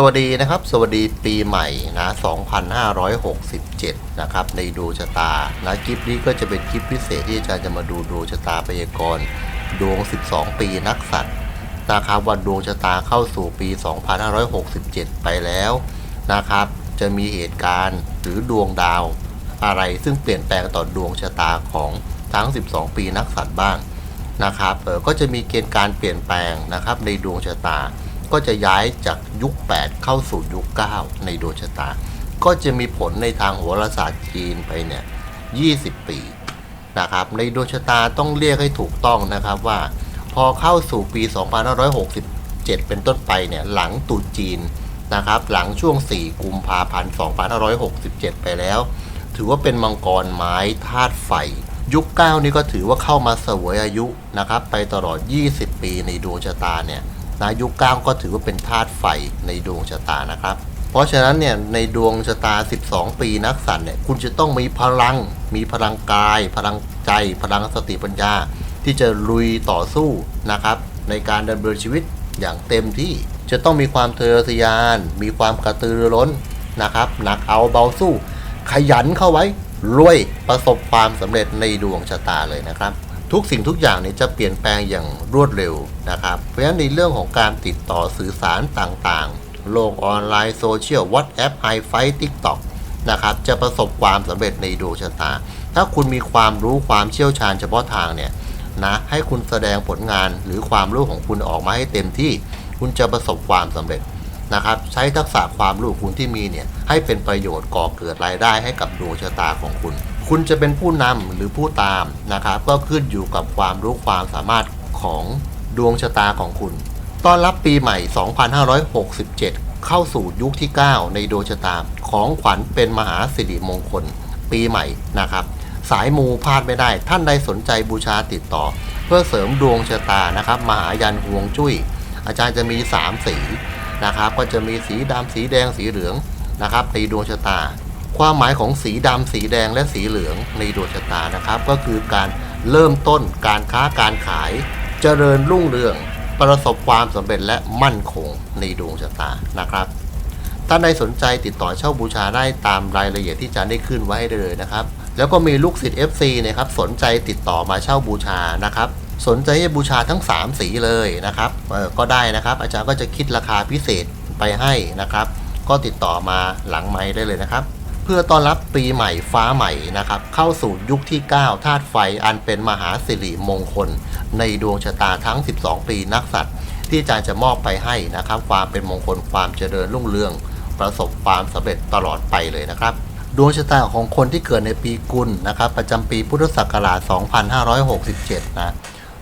สวัสดีนะครับ สวัสดีปีใหม่นะ 2567 นะครับ ในดวงชะตา นะคลิปนี้ก็จะเป็นคลิปพิเศษที่อาจารย์จะมาดูดวงชะตาพยากรณ์ดวง 12 ปีนักสัตว์นะครับวันดวงชะตาเข้าสู่ปี 2567 ไปแล้วนะครับ จะมีเหตุการณ์หรือดวงดาวอะไรซึ่งเปลี่ยนแปลงต่อดวงชะตาของทั้ง 12 ปีนักสัตว์บ้างนะครับเออก็จะมีเกณฑ์การเปลี่ยนแปลงนะครับในดวงชะตา ก็จะย้ายจากยุค 8 เข้าสู่ยุค 9 ในดวงชะตา ก็จะมีผลในทางโหราศาสตร์จีนไปเนี่ย 20 ปีนะครับ ในดวงชะตาต้องเรียกให้ถูกต้องนะครับว่า พอเข้าสู่ปี 2567 เป็นต้นไปเนี่ย หลังตุจีนนะครับ หลังช่วง 4 กุมภาพันธ์ 2567 ไปแล้ว ถือว่าเป็นมังกรไม้ธาตุไฟ ยุค 9 นี่ก็ถือว่าเข้ามาเสวยอายุนะครับ ไปตลอด 20 ปีในดวงชะตาเนี่ย นะยุคเก้าก็ถือว่าเป็นธาตุไฟในดวงชะตานะครับ เพราะฉะนั้นเนี่ยในดวงชะตา 12 ปีนักสัตว์เนี่ยคุณจะต้องมีพลัง มีพลังกาย พลังใจ พลังสติปัญญา ที่จะลุยต่อสู้นะครับ ในการดำเนินชีวิตอย่างเต็มที่จะต้องมีความเทะเยอทยาน มีความกระตือรือร้นนะครับหนักเอาเบาสู้ ขยันเข้าไว้รวยประสบความสำเร็จในดวงชะตาเลยนะครับ ทุกสิ่งทุกอย่างเนี่ยจะเปลี่ยนแปลงอย่างรวดเร็วนะครับ เพราะฉะนั้นในเรื่องของการติดต่อสื่อสารต่างๆ โลกออนไลน์โซเชียล WhatsApp i ไฟ TikTok นะครับจะประสบความสำเร็จในดวงชะตา ถ้าคุณมีความรู้ความเชี่ยวชาญเฉพาะทางเนี่ยนะให้คุณแสดงผลงานหรือความรู้ของคุณออกมาให้เต็มที่ คุณจะประสบความสำเร็จนะครับ ใช้ทักษะความรู้คุณที่มีเนี่ยให้เป็นประโยชน์ก่อเกิดรายได้ให้กับดวงชะตาของคุณ คุณจะเป็นผู้นำหรือผู้ตามนะครับ ก็ขึ้นอยู่กับความรู้ความสามารถของดวงชะตาของคุณ ต้อนรับปีใหม่ 2567 เข้าสู่ยุคที่ 9 ในดวงชะตา ของขวัญเป็นมหาสิริมงคล ปีใหม่นะครับ สายมูพลาดไม่ได้ ท่านใดสนใจบูชาติดต่อ เพื่อเสริมดวงชะตานะครับ มหายันห่วงจุ้ย อาจารย์จะมี 3 สีนะครับ ก็จะมีสีดำสีแดงสีเหลืองนะครับในดวงชะตา ความหมายของสีดำสีแดงและสีเหลืองในดวงชะตานะครับ ก็คือการเริ่มต้นการค้าการขาย เจริญรุ่งเรือง ประสบความสำเร็จและมั่นคงในดวงชะตานะครับท่านใดสนใจติดต่อเช่าบูชาได้ตามรายละเอียดที่อาจารย์ได้ขึ้นไว้ได้เลยนะครับ แล้วก็มีลูกศิษย์ FC นะครับสนใจติดต่อมาเช่าบูชานะครับสนใจให้บูชาทั้ง 3 สีเลยนะครับเออก็ได้นะครับ อาจารย์ก็จะคิดราคาพิเศษไปให้นะครับ ก็ติดต่อมาหลังไม้ได้เลยนะครับ พื่อต้อนรับปีใหม่ฟ้าใหม่นะครับเข้าสู่ยุคที่ 9 ธาตุไฟอันเป็นมหาสิริมงคล ในดวงชะตาทั้ง 12 ปีนักสัตว์ ที่อาจารย์จะมอบไปให้นะครับ ความเป็นมงคลความเจริญรุ่งเรือง ประสบความสำเร็จตลอดไปเลยนะครับดวงชะตาของคนที่เกิดในปีกุลนะครับประจำปีพุทธศักราช 2567 นะ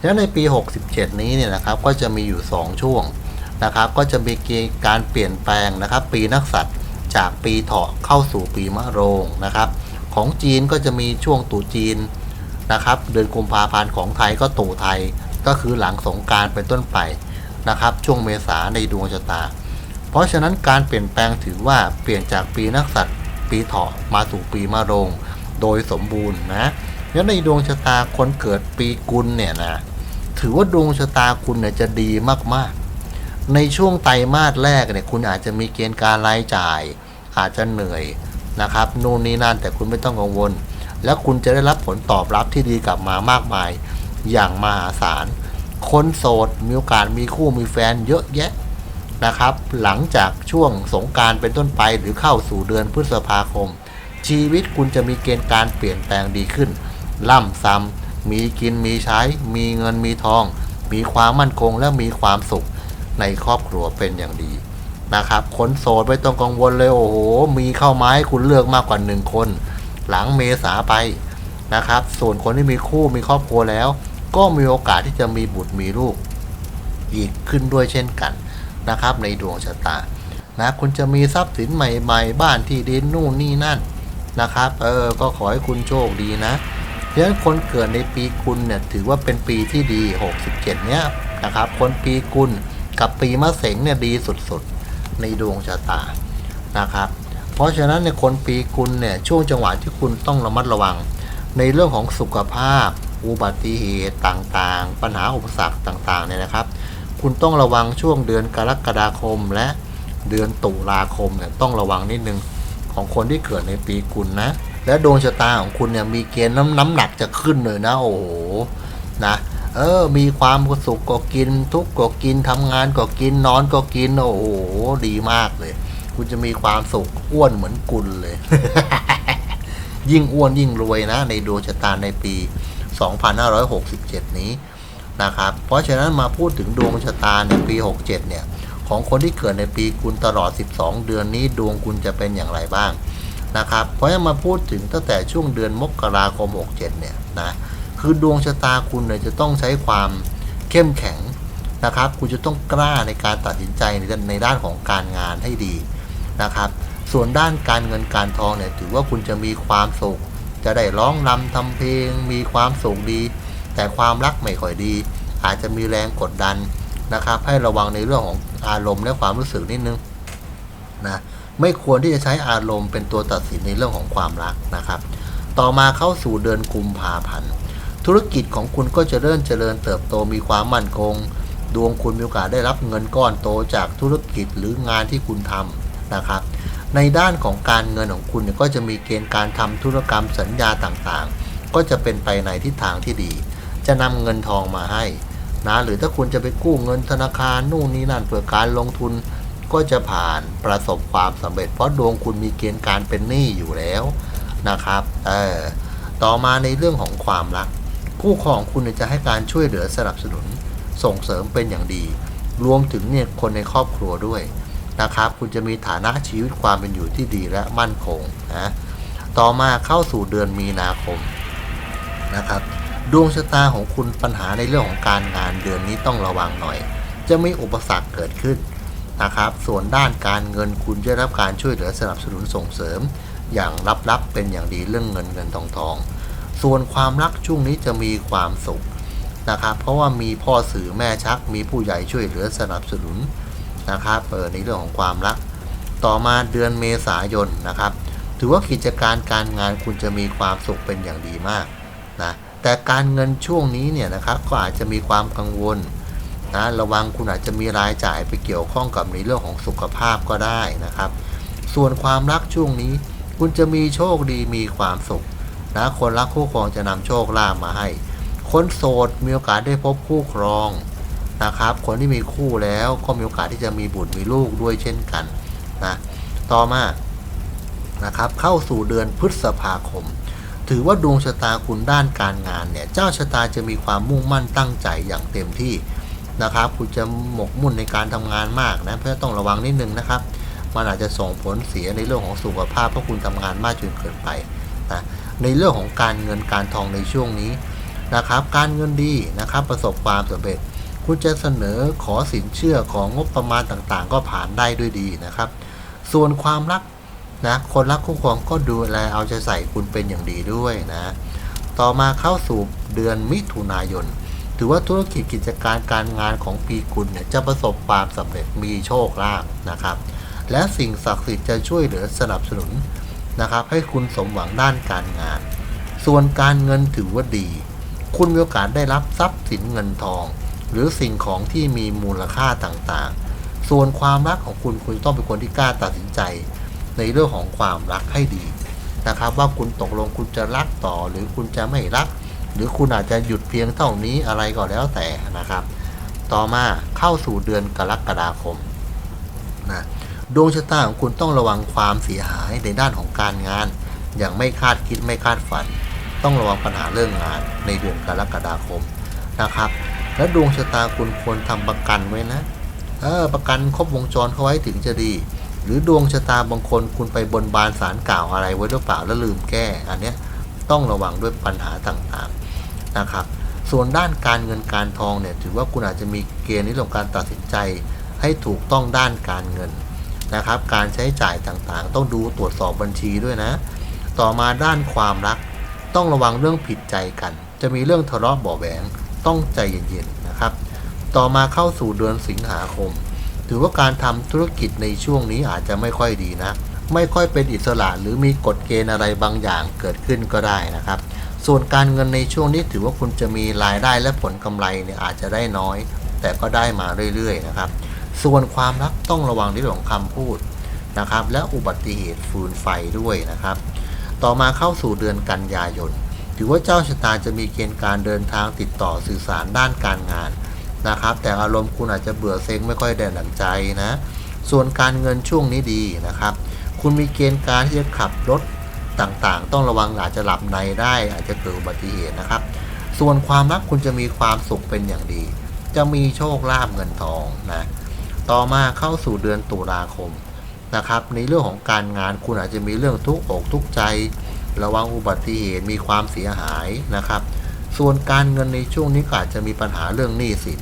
แล้วในปี 67 นี้เนี่ยนะครับก็จะมีอยู่ 2 ช่วงนะครับ ก็จะมีการเปลี่ยนแปลงนะครับ ปีนักสัตว์ จากปีเถาะเข้าสู่ปีมะโรงนะครับ ของจีนก็จะมีช่วงตรุษจีนนะครับ เดือนกุมภาพันธ์ของไทยก็ตรุษไทยก็คือหลังสงการเป็นต้นไปนะครับ ช่วงเมษาในดวงชะตา เพราะฉะนั้นการเปลี่ยนแปลงถือว่าเปลี่ยนจากปีนักสัตว์ปีเถาะมาสู่ปีมะโรง โดยสมบูรณ์นะแล้วในดวงชะตาคนเกิดปีกุลเนี่ยนะถือว่าดวงชะตาคุณเนี่ยจะดีมากๆ ในช่วงไตรมาสแรกเนี่ยคุณอาจจะมีเกณฑ์การรายจ่าย อาจจะเหนื่อยนะครับนู่นนี่นั่นแต่คุณไม่ต้องกังวล แล้วคุณจะได้รับผลตอบรับที่ดีกลับมามากมาย อย่างมหาศาลคนโสดมีโอกาสมีคู่มีแฟนเยอะแยะนะครับ หลังจากช่วงสงการเป็นต้นไปหรือเข้าสู่เดือนพฤษภาคม ชีวิตคุณจะมีเกณฑ์การเปลี่ยนแปลงดีขึ้น ล่ำซ้ำมีกินมีใช้ มีเงินมีทอง มีความมั่นคงและมีความสุขในครอบครัวเป็นอย่างดี นะครับคนโสดไม่ต้องกังวลเลยโอ้โห มีเข้าไมาให้คุณเลือกมากกว่าหนึ่งคน หลังเมษาไปนะครับ ส่วนคนที่มีคู่มีครอบครัวแล้ว ก็มีโอกาสที่จะมีบุตรมีลูกอีกขึ้นด้วยเช่นกันนะครับ ในดวงชะตานะคุณจะมีทรัพย์สินใหม่ๆ บ้านที่ดินนู่นนี่นั่นนะครับ เออ ก็ขอให้คุณโชคดีนะเพราะฉะนั้นคนเกิดในปีกุลเนี่ยถือว่าเป็นปีที่ดี 67 เนี้ยนะครับ คนปีกุลกับปีมะเสงเนี่ยดีสุดๆ ในดวงชะตานะครับ เพราะฉะนั้นในคนปีกุลเนี่ยช่วงจังหวะที่คุณต้องระมัดระวัง ในเรื่องของสุขภาพ อุบัติเหตุต่างๆ ปัญหาอุปสรรคต่างๆเนี่ยนะครับ คุณต้องระวังช่วงเดือนกรกฎาคมและเดือนตุลาคมเนี่ยต้องระวังนิดนึงของคนที่เกิดในปีกุลนะและดวงชะตาของคุณเนี่ยมีเกณฑ์น้ำน้ำหนักจะขึ้นเลยนะโอ้โหนะ เออ มีความสุขก็กิน ทุกข์ก็กินทำงานก็กินนอนก็กิน โอ้โหดีมากเลย คุณจะมีความสุขอ้วนเหมือนกุลเลย ยิ่งอ้วนยิ่งรวยนะ ในดวงชะตาในปี 2567 นี้นะครับ เพราะฉะนั้นมาพูดถึงดวงชะตาในปี 67 เนี่ย ของคนที่เกิดในปีกุลตลอด 12 เดือนนี้ดวงคุณจะเป็นอย่างไรบ้างนะครับ เพราะฉะนั้นมาพูดถึงตั้งแต่ช่วงเดือนมกราคม 67 เนี่ยนะ คือดวงชะตาคุณเนี่ยจะต้องใช้ความเข้มแข็งนะครับ คุณจะต้องกล้าในการตัดสินใจในด้านในด้านของการงานให้ดีนะครับ ส่วนด้านการเงินการทองเนี่ยถือว่าคุณจะมีความสุข จะได้ร้องรำทำเพลง มีความสุขดี แต่ความรักไม่ค่อยดี อาจจะมีแรงกดดันนะครับ ให้ระวังในเรื่องของอารมณ์และความรู้สึกนิดนึงนะไม่ควรที่จะใช้อารมณ์เป็นตัวตัดสินในเรื่องของความรักนะครับ ต่อมาเข้าสู่เดือนกุมภาพันธ์ ธุรกิจของคุณก็จะเริ่มเจริญเติบโตมีความมั่นคง ดวงคุณมีโอกาสได้รับเงินก้อนโตจากธุรกิจหรืองานที่คุณทำนะครับ ในด้านของการเงินของคุณก็จะมีเกณฑ์การทำธุรกรรมสัญญาต่างๆ ก็จะเป็นไปในทิศทางที่ดี จะนำเงินทองมาให้นะหรือถ้าคุณจะไปกู้เงินธนาคารนู่นนี่นั่นเพื่อการลงทุนก็จะผ่านประสบความสำเร็จ เพราะดวงคุณมีเกณฑ์การเป็นหนี้อยู่แล้วนะครับเออต่อมาในเรื่องของความรัก คู่ครองคุณจะให้การช่วยเหลือสนับสนุน ส่งเสริมเป็นอย่างดี รวมถึงเนี่ยคนในครอบครัวด้วยนะครับ คุณจะมีฐานะชีวิตความเป็นอยู่ที่ดีและมั่นคงนะต่อมาเข้าสู่เดือนมีนาคมนะครับดวงชะตาของคุณปัญหาในเรื่องของการงานเดือนนี้ต้องระวังหน่อย จะมีอุปสรรคเกิดขึ้นนะครับ ส่วนด้านการเงินคุณจะได้รับการช่วยเหลือสนับสนุนส่งเสริม อย่างลับๆเป็นอย่างดีเรื่องเงินเงินทองทอง ส่วนความรักช่วงนี้จะมีความสุขนะครับ เพราะว่ามีพ่อสื่อแม่ชัก มีผู้ใหญ่ช่วยเหลือสนับสนุนนะครับเปิดในเรื่องของความรัก ต่อมาเดือนเมษายนนะครับ ถือว่ากิจการการงานคุณจะมีความสุขเป็นอย่างดีมากนะแต่การเงินช่วงนี้เนี่ยนะครับก็อาจจะมีความกังวลนะระวังคุณอาจจะมีรายจ่ายไปเกี่ยวข้องกับในเรื่องของสุขภาพก็ได้นะครับ ส่วนความรักช่วงนี้ คุณจะมีโชคดีมีความสุข นะคนรักคู่ครองจะนำโชคลาภมาให้ คนโสดมีโอกาสได้พบคู่ครองนะครับ คนที่มีคู่แล้วก็มีโอกาสที่จะมีบุตรมีลูกด้วยเช่นกันนะต่อมานะครับเข้าสู่เดือนพฤษภาคม ถือว่าดวงชะตาคุณด้านการงานเนี่ยเจ้าชะตาจะมีความมุ่งมั่นตั้งใจอย่างเต็มที่นะครับ คุณจะหมกมุ่นในการทำงานมากนะเพื่อต้องระวังนิดนึงนะครับ มันอาจจะส่งผลเสียในเรื่องของสุขภาพเพราะคุณทำงานมากจนเกินไปนะ ในเรื่องของการเงินการทองในช่วงนี้นะครับ การเงินดีนะครับประสบความสำเร็จ คุณจะเสนอขอสินเชื่อของงบประมาณต่างๆ ก็ผ่านได้ด้วยดีนะครับ ส่วนความรักนะคนรักคู่ครองก็ดูแลเอาใจใส่คุณเป็นอย่างดีด้วยนะต่อมาเข้าสู่เดือนมิถุนายน ถือว่าธุรกิจกิจการการงานของปีกุลเนี่ยจะประสบความสำเร็จมีโชคลาภนะครับ และสิ่งศักดิ์สิทธิ์จะช่วยเหลือสนับสนุน นะครับ ให้คุณสมหวังด้านการงาน ส่วนการเงินถือว่าดี คุณมีโอกาสได้รับทรัพย์สินเงินทอง หรือสิ่งของที่มีมูลค่าต่างๆ ส่วนความรักของคุณคุณต้องเป็นคนที่กล้าตัดสินใจ ในเรื่องของความรักให้ดีนะครับ ว่าคุณตกลงคุณจะรักต่อ หรือคุณจะไม่รัก หรือคุณอาจจะหยุดเพียงเท่านี้อะไรก็แล้วแต่นะครับ ต่อมาเข้าสู่เดือนกรกฎาคมนะ ดวงชะตาของคุณต้องระวังความเสียหายในด้านของการงาน อย่างไม่คาดคิดไม่คาดฝัน ต้องระวังปัญหาเรื่องงานในเดือนกรกฎาคมนะครับ และดวงชะตาคุณควรทำประกันไว้นะเออประกันครบวงจรเขาไว้ถึงจะดี หรือดวงชะตาบางคนคุณไปบนบานสารกล่าวอะไรไว้หรือเปล่าแล้วลืมแก้อันเนี้ยต้องระวังด้วยปัญหาต่างๆนะครับ ส่วนด้านการเงินการทองเนี่ยถือว่าคุณอาจจะมีเกณฑ์ในเรื่องการตัดสินใจให้ถูกต้องด้านการเงิน นะครับ การใช้จ่ายต่างๆ ต้องดูตรวจสอบบัญชีด้วยนะ ต่อมาด้านความรัก ต้องระวังเรื่องผิดใจกัน จะมีเรื่องทะเลาะเบาะแหวงต้องใจเย็นๆนะครับ ต่อมาเข้าสู่เดือนสิงหาคม ถือว่าการทำธุรกิจในช่วงนี้อาจจะไม่ค่อยดีนะ ไม่ค่อยเป็นอิสระหรือมีกฎเกณฑ์อะไรบางอย่างเกิดขึ้นก็ได้นะครับส่วนการเงินในช่วงนี้ถือว่าคุณจะมีรายได้และผลกำไรเนี่ยอาจจะได้น้อย แต่ก็ได้มาเรื่อยๆนะครับ ส่วนความรักต้องระวังในเรื่องของคำพูดนะครับ และอุบัติเหตุฟืนไฟด้วยนะครับ ต่อมาเข้าสู่เดือนกันยายน ถือว่าเจ้าชะตาจะมีเกณฑ์การเดินทางติดต่อสื่อสารด้านการงานนะครับ แต่อารมณ์คุณอาจจะเบื่อเซ็งไม่ค่อยได้ดั่งใจนะ ส่วนการเงินช่วงนี้ดีนะครับ คุณมีเกณฑ์การที่จะขับรถต่างๆ ต้องระวังอาจจะหลับในได้ อาจจะเกิดอุบัติเหตุนะครับ ส่วนความรักคุณจะมีความสุขเป็นอย่างดี จะมีโชคลาภเงินทองนะ ต่อมาเข้าสู่เดือนตุลาคมนะครับ ในเรื่องของการงานคุณอาจจะมีเรื่องทุกอกทุกใจ ระวังอุบัติเหตุมีความเสียหายนะครับ ส่วนการเงินในช่วงนี้อาจจะมีปัญหาเรื่องหนี้สิน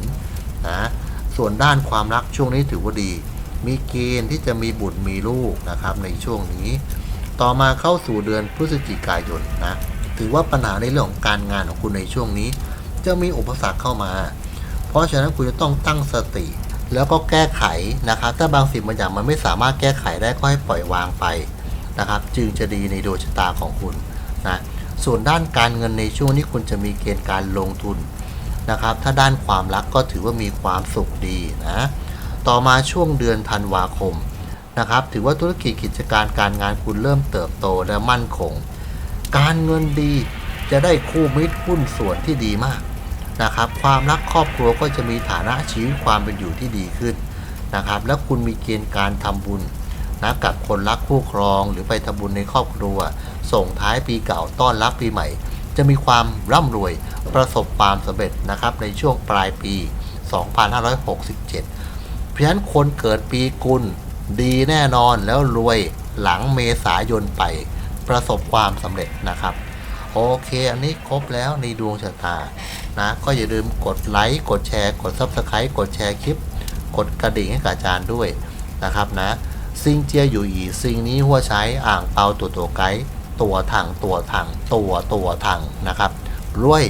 นะส่วนด้านความรักช่วงนี้ถือว่าดี มีเกณฑ์ที่จะมีบุตรมีลูกนะครับในช่วงนี้ ต่อมาเข้าสู่เดือนพฤศจิกายนนะถือว่าปัญหาในเรื่องของการงานของคุณในช่วงนี้ จะมีอุปสรรคเข้ามา เพราะฉะนั้นคุณจะต้องตั้งสติ แล้วก็แก้ไขนะครับ ถ้าบางสิ่งบางอย่างมันไม่สามารถแก้ไขได้ก็ให้ปล่อยวางไปนะครับ จึงจะดีในดวงชะตาของคุณนะส่วนด้านการเงินในช่วงนี้คุณจะมีเกณฑ์การลงทุนนะครับ ถ้าด้านความรักก็ถือว่ามีความสุขดีนะต่อมาช่วงเดือนธันวาคมนะครับ ถือว่าธุรกิจกิจการการงานคุณเริ่มเติบโตและมั่นคง การเงินดีจะได้คู่มิตรหุ้นส่วนที่ดีมาก นะครับความรักครอบครัวก็จะมีฐานะชีวิตความเป็นอยู่ที่ดีขึ้นนะครับ และคุณมีเกณฑ์การทำบุญนะกับคนรักคู่ครองหรือไปทำบุญในครอบครัว ส่งท้ายปีเก่าต้อนรับปีใหม่ จะมีความร่ำรวยประสบความสำเร็จนะครับในช่วงปลายปี 2567 เพราะฉะนั้นคนเกิดปีกุลดีแน่นอนแล้วรวยหลังเมษายนไปประสบความสำเร็จนะครับ โอเค อันนี้ครบแล้วในดวงชะตา นะ ก็อย่าลืมกดไลค์ กดแชร์ กด s u b สไครต์กดแชร์คลิป กดกระดิ่งให้กับอาจารย์ด้วยนะครับนะ ซิงเจียอยู่อีซิงนี้หัวใช้อ่างเปาตัวตัวไกด์ตัวถังตัวถังตัวตัวถังนะครับรวย